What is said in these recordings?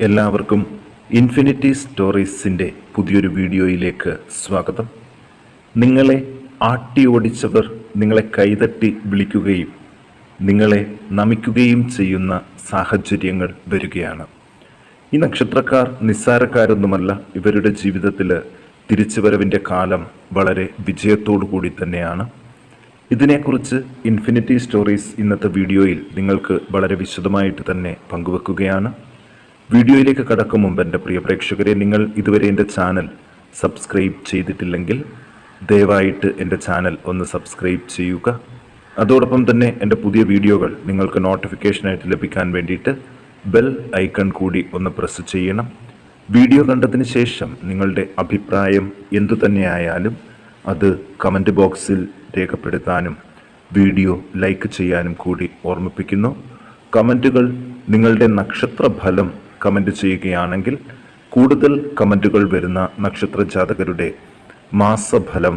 എല്ലാവർക്കും ഇൻഫിനിറ്റി സ്റ്റോറീസിന്റെ പുതിയൊരു വീഡിയോയിലേക്ക് സ്വാഗതം. നിങ്ങളെ ആട്ടി ഓടിച്ചവർ നിങ്ങളെ കൈതട്ടി വിളിക്കുകയും നിങ്ങളെ നമിക്കുകയും ചെയ്യുന്ന സാഹചര്യങ്ങൾ വരികയാണ്. ഈ നക്ഷത്രക്കാർ നിസ്സാരക്കാരൊന്നുമല്ല ഇവരുടെ ജീവിതത്തിൽ തിരിച്ചുവരവിന്റെ കാലം വളരെ വിജയത്തോടു കൂടി തന്നെയാണ്. ഇതിനെക്കുറിച്ച് ഇൻഫിനിറ്റി സ്റ്റോറീസ് ഇന്നത്തെ വീഡിയോയിൽ നിങ്ങൾക്ക് വളരെ വിശദമായിട്ട് തന്നെ പങ്കുവെക്കുകയാണ്. വീഡിയോയിലേക്ക് കടക്കും മുമ്പ് എന്റെ പ്രിയ പ്രേക്ഷകരെ നിങ്ങൾ ഇതുവരെ എന്റെ ചാനൽ സബ്സ്ക്രൈബ് ചെയ്തിട്ടില്ലെങ്കിൽ ദയവായിട്ട് എന്റെ ചാനൽ ഒന്ന് സബ്സ്ക്രൈബ് ചെയ്യുക. അതോടൊപ്പം തന്നെ എന്റെ പുതിയ വീഡിയോകൾ നിങ്ങൾക്ക് നോട്ടിഫിക്കേഷനായിട്ട് ലഭിക്കാൻ വേണ്ടിയിട്ട് ബെൽ ഐക്കൺ കൂടി ഒന്ന് പ്രസ് ചെയ്യണം. വീഡിയോ കണ്ടതിന് ശേഷം നിങ്ങളുടെ അഭിപ്രായം എന്തു തന്നെയായാലും അത് കമന്റ് ബോക്സിൽ രേഖപ്പെടുത്താനും വീഡിയോ ലൈക്ക് ചെയ്യാനും കൂടി ഓർമ്മിപ്പിക്കുന്നു. കമന്റുകൾ നിങ്ങളുടെ നക്ഷത്ര ഫലം കമന്റ് ചെയ്യുകയാണെങ്കിൽ കൂടുതൽ കമന്റുകൾ വരുന്ന നക്ഷത്ര ജാതകരുടെ മാസഫലം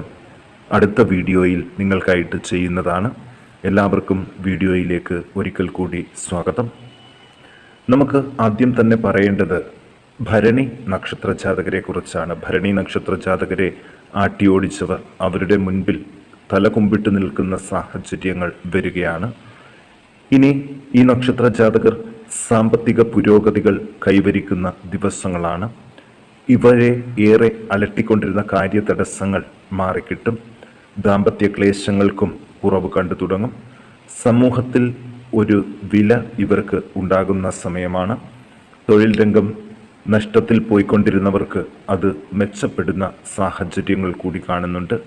അടുത്ത വീഡിയോയിൽ നിങ്ങൾക്കായിട്ട് ചെയ്യുന്നതാണ്. എല്ലാവർക്കും വീഡിയോയിലേക്ക് ഒരിക്കൽ കൂടി സ്വാഗതം. നമുക്ക് ആദ്യം തന്നെ പറയേണ്ടത് ഭരണി നക്ഷത്ര ജാതകരെ കുറിച്ചാണ്. ഭരണി നക്ഷത്ര ജാതകരെ ആട്ടിയോടിച്ചവർ അവരുടെ മുൻപിൽ തലകുമ്പിട്ട് നിൽക്കുന്ന സാഹചര്യങ്ങൾ വരികയാണ്. ഇനി ഈ നക്ഷത്ര ജാതകർ സാമ്പത്തിക പുരോഗതികൾ കൈവരിക്കുന്ന ദിവസങ്ങളാണ്. ഇവരെ ഏറെ അലട്ടിക്കൊണ്ടിരുന്ന കാര്യതടസ്സങ്ങൾ മാറിക്കിട്ടും. ദാമ്പത്യ ക്ലേശങ്ങൾക്കും കുറവ് കണ്ടു തുടങ്ങും. സമൂഹത്തിൽ ഒരു വില ഇവർക്ക് ഉണ്ടാകുന്ന സമയമാണ്. തൊഴിൽ രംഗം നഷ്ടത്തിൽ പോയിക്കൊണ്ടിരുന്നവർക്ക് അത് മെച്ചപ്പെടുന്ന സാഹചര്യങ്ങൾ കൂടി കാണുന്നുണ്ട്.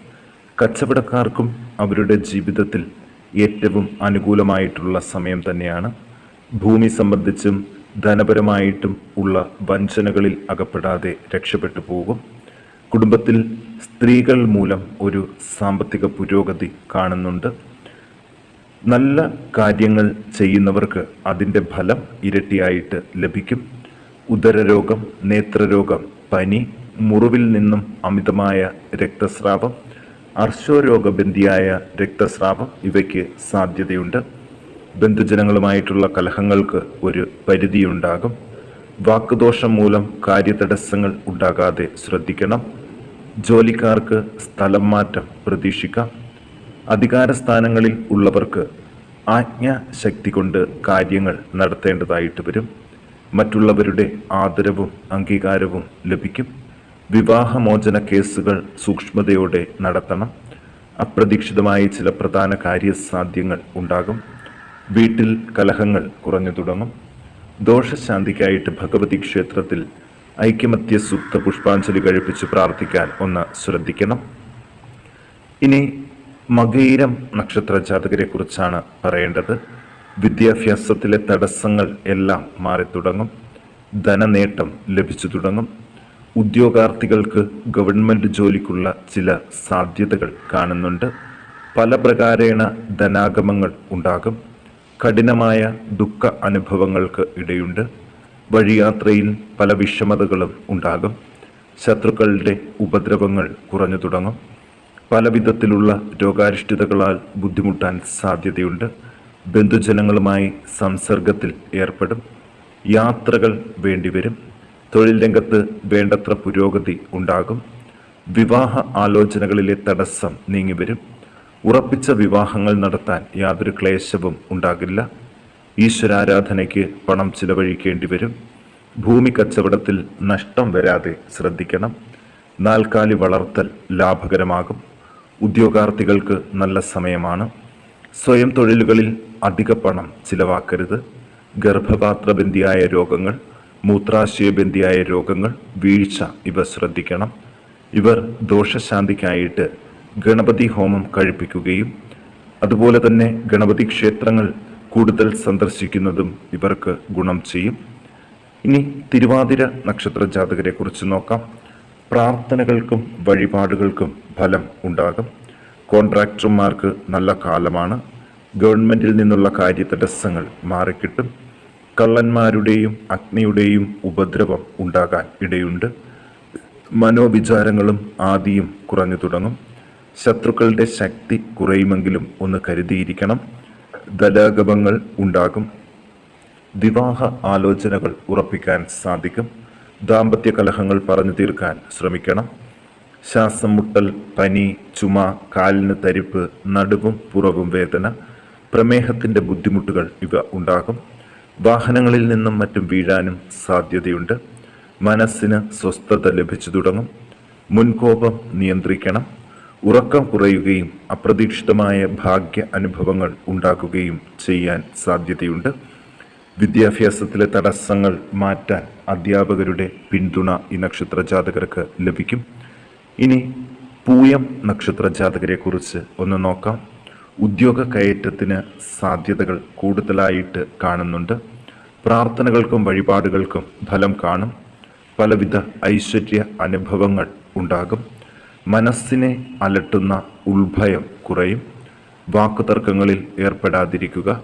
കച്ചവടക്കാർക്കും അവരുടെ ജീവിതത്തിൽ ഏറ്റവും അനുകൂലമായിട്ടുള്ള സമയം തന്നെയാണ്. ഭൂമി സംബന്ധിച്ചും ധനപരമായിട്ടും ഉള്ള വഞ്ചനകളിൽ അകപ്പെടാതെ രക്ഷപ്പെട്ടു പോകും. കുടുംബത്തിൽ സ്ത്രീകൾ മൂലം ഒരു സാമ്പത്തിക പുരോഗതി കാണുന്നുണ്ട്. നല്ല കാര്യങ്ങൾ ചെയ്യുന്നവർക്ക് അതിന്റെ ഫലം ഇരട്ടിയായിട്ട് ലഭിക്കും. ഉദരരോഗം നേത്രരോഗം പനി മുറിവിൽ നിന്നും അമിതമായ രക്തസ്രാവം അർശോരോഗബന്ധിയായ രക്തസ്രാവം ഇവയ്ക്ക് സാധ്യതയുണ്ട്. ബന്ധുജനങ്ങളുമായിട്ടുള്ള കലഹങ്ങൾക്ക് ഒരു പരിധിയുണ്ടാകും. വാക്കുദോഷം മൂലം കാര്യതടസ്സങ്ങൾ ഉണ്ടാകാതെ ശ്രദ്ധിക്കണം. ജോലിക്കാർക്ക് സ്ഥലം മാറ്റം പ്രതീക്ഷിക്കാം. അധികാര സ്ഥാനങ്ങളിൽ ഉള്ളവർക്ക് ആജ്ഞാശക്തി കൊണ്ട് കാര്യങ്ങൾ നടത്തേണ്ടതായിട്ട് വരും. മറ്റുള്ളവരുടെ ആദരവും അംഗീകാരവും ലഭിക്കും. വിവാഹമോചന കേസുകൾ സൂക്ഷ്മതയോടെ നടത്തണം. അപ്രതീക്ഷിതമായി ചില പ്രധാന കാര്യസാധ്യങ്ങൾ ഉണ്ടാകും. വീട്ടിൽ കലഹങ്ങൾ കുറഞ്ഞു തുടങ്ങും. ദോഷശാന്തിക്കായിട്ട് ഭഗവതി ക്ഷേത്രത്തിൽ ഐക്യമത്യ സുപ്ത പുഷ്പാഞ്ജലി കഴിപ്പിച്ച് പ്രാർത്ഥിക്കാൻ ഒന്ന് ശ്രദ്ധിക്കണം. ഇനി മകയിരം നക്ഷത്ര ജാതകരെ കുറിച്ചാണ് പറയേണ്ടത്. വിദ്യാഭ്യാസത്തിലെ തടസ്സങ്ങൾ എല്ലാം മാറിത്തുടങ്ങും ധനനേട്ടം ലഭിച്ചു തുടങ്ങും. ഉദ്യോഗാർത്ഥികൾക്ക് ഗവൺമെന്റ് ജോലിക്കുള്ള ചില സാധ്യതകൾ കാണുന്നുണ്ട്. പല പ്രകാരേണ ധനാഗമങ്ങൾ ഉണ്ടാകും. കഠിനമായ ദുഃഖ അനുഭവങ്ങൾക്ക് ഇടയുണ്ട്. വഴിയാത്രയിൽ പല വിഷമതകളും ഉണ്ടാകും. ശത്രുക്കളുടെ ഉപദ്രവങ്ങൾ കുറഞ്ഞു തുടങ്ങും. പല വിധത്തിലുള്ള രോഗാരിഷ്ഠിതകളാൽ ബുദ്ധിമുട്ടാൻ സാധ്യതയുണ്ട്. ബന്ധുജനങ്ങളുമായി സംസർഗത്തിൽ ഏർപ്പെടും. യാത്രകൾ വേണ്ടിവരും. തൊഴിൽ രംഗത്ത് വേണ്ടത്ര പുരോഗതി ഉണ്ടാകും. വിവാഹ ആലോചനകളിലെ തടസ്സം നീങ്ങിവരും. ഉറപ്പിച്ച വിവാഹങ്ങൾ നടത്താൻ യാതൊരു ക്ലേശവും ഉണ്ടാകില്ല. ഈശ്വരാരാധനയ്ക്ക് പണം ചിലവഴിക്കേണ്ടി വരും. ഭൂമി കച്ചവടത്തിൽ നഷ്ടം വരാതെ ശ്രദ്ധിക്കണം. നാൽക്കാലി വളർത്തൽ ലാഭകരമാകും. ഉദ്യോഗാർത്ഥികൾക്ക് നല്ല സമയമാണ്. സ്വയം തൊഴിലുകളിൽ അധിക പണം ചിലവാക്കരുത്. ഗർഭപാത്രബന്ധിയായ രോഗങ്ങൾ മൂത്രാശയബന്ധിയായ രോഗങ്ങൾ വീഴ്ച ഇവ ശ്രദ്ധിക്കണം. ഇവർ ദോഷശാന്തിക്കായിട്ട് ഗണപതി ഹോമം കഴിപ്പിക്കുകയും അതുപോലെ തന്നെ ഗണപതി ക്ഷേത്രങ്ങൾ കൂടുതൽ സന്ദർശിക്കുന്നതും ഇവർക്ക് ഗുണം ചെയ്യും. ഇനി തിരുവാതിര നക്ഷത്ര ജാതകരെ കുറിച്ച് നോക്കാം. പ്രാർത്ഥനകൾക്കും വഴിപാടുകൾക്കും ഫലം ഉണ്ടാകും. കോൺട്രാക്ടർമാർക്ക് നല്ല കാലമാണ്. ഗവൺമെന്റിൽ നിന്നുള്ള കാര്യ തടസ്സങ്ങൾ മാറിക്കിട്ടും. കള്ളന്മാരുടെയും അഗ്നിയുടെയും ഉപദ്രവം ഉണ്ടാകാൻ ഇടയുണ്ട്. മനോവിചാരങ്ങളും ആദിയും കുറഞ്ഞു തുടങ്ങും. ശത്രുക്കളുടെ ശക്തി കുറയുമെങ്കിലും ഒന്ന് കരുതിയിരിക്കണം. ധനാഗമങ്ങൾ ഉണ്ടാകും. വിവാഹ ആലോചനകൾ ഉറപ്പിക്കാൻ സാധിക്കും. ദാമ്പത്യ കലഹങ്ങൾ പറഞ്ഞു തീർക്കാൻ ശ്രമിക്കണം. ശ്വാസം മുട്ടൽ പനി ചുമ കാലിന് തരിപ്പ് നടുവും പുറവും വേദന പ്രമേഹത്തിന്റെ ബുദ്ധിമുട്ടുകൾ ഇവ ഉണ്ടാകും. വാഹനങ്ങളിൽ നിന്നും മറ്റും വീഴാനും സാധ്യതയുണ്ട്. മനസ്സിന് സ്വസ്ഥത ലഭിച്ചു തുടങ്ങും. മുൻകോപം നിയന്ത്രിക്കണം. ഉറക്കം കുറയുകയും അപ്രതീക്ഷിതമായ ഭാഗ്യ അനുഭവങ്ങൾ ഉണ്ടാക്കുകയും ചെയ്യാൻ സാധ്യതയുണ്ട്. വിദ്യാഭ്യാസത്തിലെ തടസ്സങ്ങൾ മാറ്റാൻ അധ്യാപകരുടെ പിന്തുണ ഈ നക്ഷത്ര ജാതകർക്ക് ലഭിക്കും. ഇനി പൂയം നക്ഷത്ര ജാതകരെക്കുറിച്ച് ഒന്ന് നോക്കാം. ഉദ്യോഗ കയറ്റത്തിന് സാധ്യതകൾ കൂടുതലായിട്ട് കാണുന്നുണ്ട്. പ്രാർത്ഥനകൾക്കും വഴിപാടുകൾക്കും ഫലം കാണും. പലവിധ ഐശ്വര്യ അനുഭവങ്ങൾ ഉണ്ടാകും. മനസ്സിനെ അലട്ടുന്ന ഉൾഭയം കുറയും. വാക്കുതർക്കങ്ങളിൽ ഏർപ്പെടാതിരിക്കുക.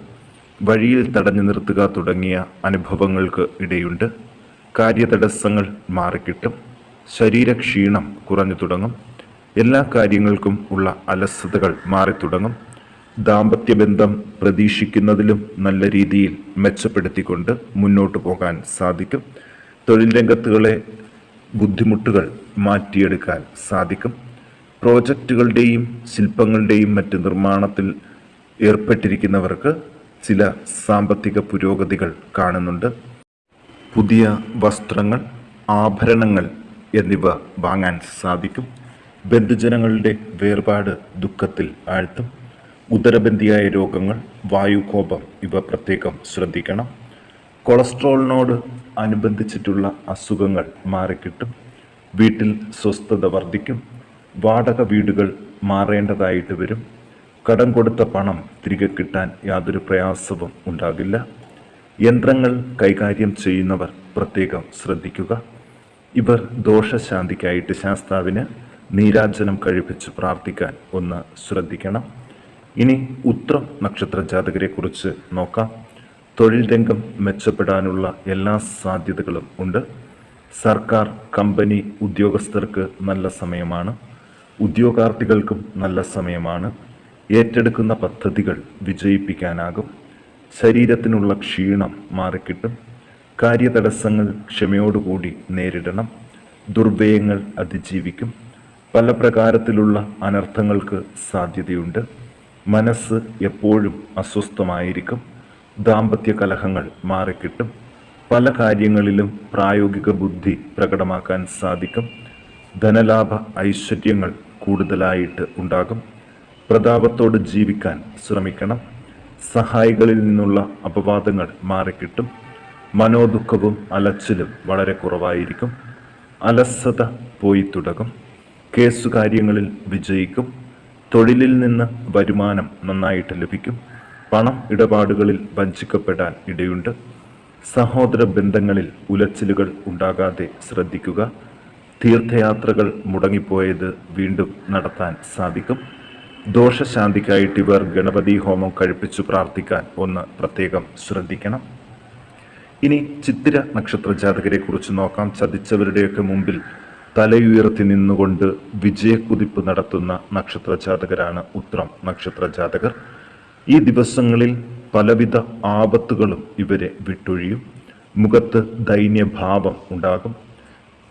വഴിയിൽ തടഞ്ഞു നിർത്തുക തുടങ്ങിയ അനുഭവങ്ങൾക്ക് ഇടയുണ്ട്. കാര്യതടസ്സങ്ങൾ മാറിക്കിട്ടും. ശരീരക്ഷീണം കുറഞ്ഞു തുടങ്ങും. എല്ലാ കാര്യങ്ങൾക്കും ഉള്ള അലസതകൾ മാറിത്തുടങ്ങും. ദാമ്പത്യബന്ധം പ്രതീക്ഷിക്കുന്നതിലും നല്ല രീതിയിൽ മെച്ചപ്പെടുത്തിക്കൊണ്ട് മുന്നോട്ട് പോകാൻ സാധിക്കും. തൊഴിൽ രംഗത്തുകളെ ബുദ്ധിമുട്ടുകൾ മാറ്റിയെടുക്കാൻ സാധിക്കും. പ്രോജക്റ്റുകളുടെയും ശില്പങ്ങളുടെയും മറ്റ് നിർമ്മാണത്തിൽ ഏർപ്പെട്ടിരിക്കുന്നവർക്ക് ചില സാമ്പത്തിക പുരോഗതികൾ കാണുന്നുണ്ട്. പുതിയ വസ്ത്രങ്ങൾ ആഭരണങ്ങൾ എന്നിവ വാങ്ങാൻ സാധിക്കും. ബന്ധുജനങ്ങളുടെ വേർപാട് ദുഃഖത്തിൽ ആഴ്ത്തും. ഉദരബന്ധിയായ രോഗങ്ങൾ വായുകോപം ഇവ പ്രത്യേകം ശ്രദ്ധിക്കണം. കൊളസ്ട്രോളിനോട് അനുബന്ധിച്ചിട്ടുള്ള അസുഖങ്ങൾ മാറിക്കിട്ടും. വീട്ടിൽ സ്വസ്ഥത വർദ്ധിക്കും. വാടക വീടുകൾ മാറേണ്ടതായിട്ട് വരും. കടം കൊടുത്ത പണം തിരികെ കിട്ടാൻ യാതൊരു പ്രയാസവും ഉണ്ടാകില്ല. യന്ത്രങ്ങൾ കൈകാര്യം ചെയ്യുന്നവർ പ്രത്യേകം ശ്രദ്ധിക്കുക. ഇവർ ദോഷശാന്തിക്കായിട്ട് ശാസ്താവിന് നീരാജനം കഴിപ്പിച്ച് പ്രാർത്ഥിക്കാൻ ഒന്ന് ശ്രദ്ധിക്കണം. ഇനി ഉത്രം നക്ഷത്ര ജാതകരെക്കുറിച്ച് നോക്കാം. തൊഴിൽ രംഗം മെച്ചപ്പെടാനുള്ള എല്ലാ സാധ്യതകളും ഉണ്ട്. സർക്കാർ കമ്പനി ഉദ്യോഗസ്ഥർക്ക് നല്ല സമയമാണ്. ഉദ്യോഗാർത്ഥികൾക്കും നല്ല സമയമാണ്. ഏറ്റെടുക്കുന്ന പദ്ധതികൾ വിജയിപ്പിക്കാനാകും. ശരീരത്തിനുള്ള ക്ഷീണം മാറിക്കിട്ടും. കാര്യതടസ്സങ്ങൾ ക്ഷമയോടുകൂടി നേരിടണം. ദുർവ്യയങ്ങൾ അതിജീവിക്കും. പല പ്രകാരത്തിലുള്ള അനർത്ഥങ്ങൾക്ക് സാധ്യതയുണ്ട്. മനസ്സ് എപ്പോഴും അസ്വസ്ഥമായിരിക്കും. ദാമ്പത്യ കലഹങ്ങൾ മാറിക്കിട്ടും. പല കാര്യങ്ങളിലും പ്രായോഗിക ബുദ്ധി പ്രകടമാക്കാൻ സാധിക്കും. ധനലാഭ ഐശ്വര്യങ്ങൾ കൂടുതലായിട്ട് ഉണ്ടാകും. പ്രതാപത്തോട് ജീവിക്കാൻ ശ്രമിക്കണം. സഹായികളിൽ നിന്നുള്ള അപവാദങ്ങൾ മാറിക്കിട്ടും. മനോദുഃഖവും അലച്ചിലും വളരെ കുറവായിരിക്കും. അലസത പോയി തുടങ്ങും. കേസുകാര്യങ്ങളിൽ വിജയിക്കും. തൊഴിലിൽ നിന്ന് വരുമാനം നന്നായിട്ട് ലഭിക്കും. പണം ഇടപാടുകളിൽ വഞ്ചിക്കപ്പെടാൻ ഇടയുണ്ട്. സഹോദര ബന്ധങ്ങളിൽ ഉലച്ചിലുകൾ ഉണ്ടാകാതെ ശ്രദ്ധിക്കുക. തീർത്ഥയാത്രകൾ മുടങ്ങിപ്പോയത് വീണ്ടും നടത്താൻ സാധിക്കും. ദോഷശാന്തിക്കായിട്ട് ഇവർ ഗണപതി ഹോമം കഴിപ്പിച്ചു പ്രാർത്ഥിക്കാൻ ഒന്ന് പ്രത്യേകം ശ്രദ്ധിക്കണം. ഇനി ചിത്തിര നക്ഷത്ര ജാതകരെ കുറിച്ച് നോക്കാം. ചതിച്ചവരുടെയൊക്കെ മുമ്പിൽ തലയുയർത്തി നിന്നുകൊണ്ട് വിജയക്കുതിപ്പ് നടത്തുന്ന നക്ഷത്ര ജാതകരാണ് ഉത്രം നക്ഷത്ര ജാതകർ ഈ ദിവസങ്ങളിൽ പലവിധ ആപത്തുകളും ഇവരെ വിട്ടൊഴിയും. മുഖത്ത് ദൈന്യഭാവം ഉണ്ടാകും.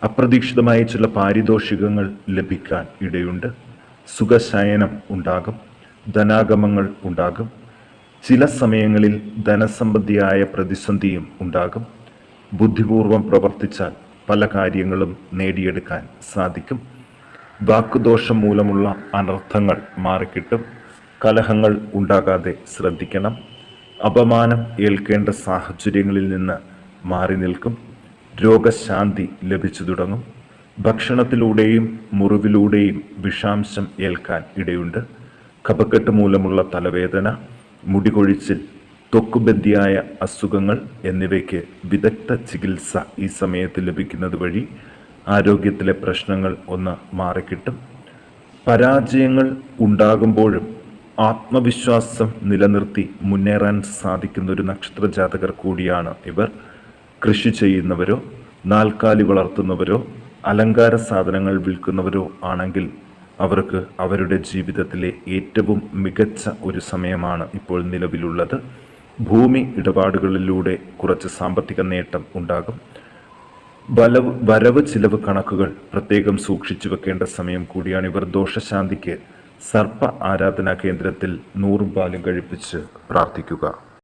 അപ്രതീക്ഷിതമായ ചില പാരിതോഷികങ്ങൾ ലഭിക്കാൻ ഇടയുണ്ട്. സുഖശയനം ഉണ്ടാകും. ധനാഗമങ്ങൾ ഉണ്ടാകും. ചില സമയങ്ങളിൽ ധനസംബന്ധിയായ പ്രതിസന്ധിയും ഉണ്ടാകും. ബുദ്ധിപൂർവം പ്രവർത്തിച്ചാൽ പല കാര്യങ്ങളും നേടിയെടുക്കാൻ സാധിക്കും. വാക്കുദോഷം മൂലമുള്ള അനർത്ഥങ്ങൾ മാറിക്കിട്ടും. കലഹങ്ങൾ ഉണ്ടാകാതെ ശ്രദ്ധിക്കണം. അപമാനം ഏൽക്കേണ്ട സാഹചര്യങ്ങളിൽ നിന്ന് മാറി നിൽക്കും. രോഗശാന്തി ലഭിച്ചു തുടങ്ങും. ഭക്ഷണത്തിലൂടെയും മുറിവിലൂടെയും വിഷാംശം ഏൽക്കാൻ ഇടയുണ്ട്. കഫക്കെട്ട് മൂലമുള്ള തലവേദന മുടികൊഴിച്ചിൽ തൊക്കുബന്ധിയായ അസുഖങ്ങൾ എന്നിവയ്ക്ക് വിദഗ്ധ ചികിത്സ ഈ സമയത്ത് ലഭിക്കുന്നത് വഴി ആരോഗ്യത്തിലെ പ്രശ്നങ്ങൾ ഒന്ന് മാറിക്കിട്ടും. പരാജയങ്ങൾ ഉണ്ടാകുമ്പോഴും ആത്മവിശ്വാസം നിലനിർത്തി മുന്നേറാൻ സാധിക്കുന്ന ഒരു നക്ഷത്ര ജാതകർ കൂടിയാണ് ഇവർ. കൃഷി ചെയ്യുന്നവരോ നാൽക്കാലി വളർത്തുന്നവരോ അലങ്കാര സാധനങ്ങൾ വിൽക്കുന്നവരോ ആണെങ്കിൽ അവർക്ക് അവരുടെ ജീവിതത്തിലെ ഏറ്റവും മികച്ച ഒരു സമയമാണ് ഇപ്പോൾ നിലവിലുള്ളത്. ഭൂമി ഇടപാടുകളിലൂടെ കുറച്ച് സാമ്പത്തിക നേട്ടം ഉണ്ടാകും. വലവ് വരവ് ചിലവ് കണക്കുകൾ പ്രത്യേകം സൂക്ഷിച്ചു വെക്കേണ്ട സമയം കൂടിയാണ് ഇവർ. ദോഷശാന്തിക്ക് സർപ്പ ആരാധനാ കേന്ദ്രത്തിൽ നൂറും പാലും കഴിപ്പിച്ച് പ്രാർത്ഥിക്കുക.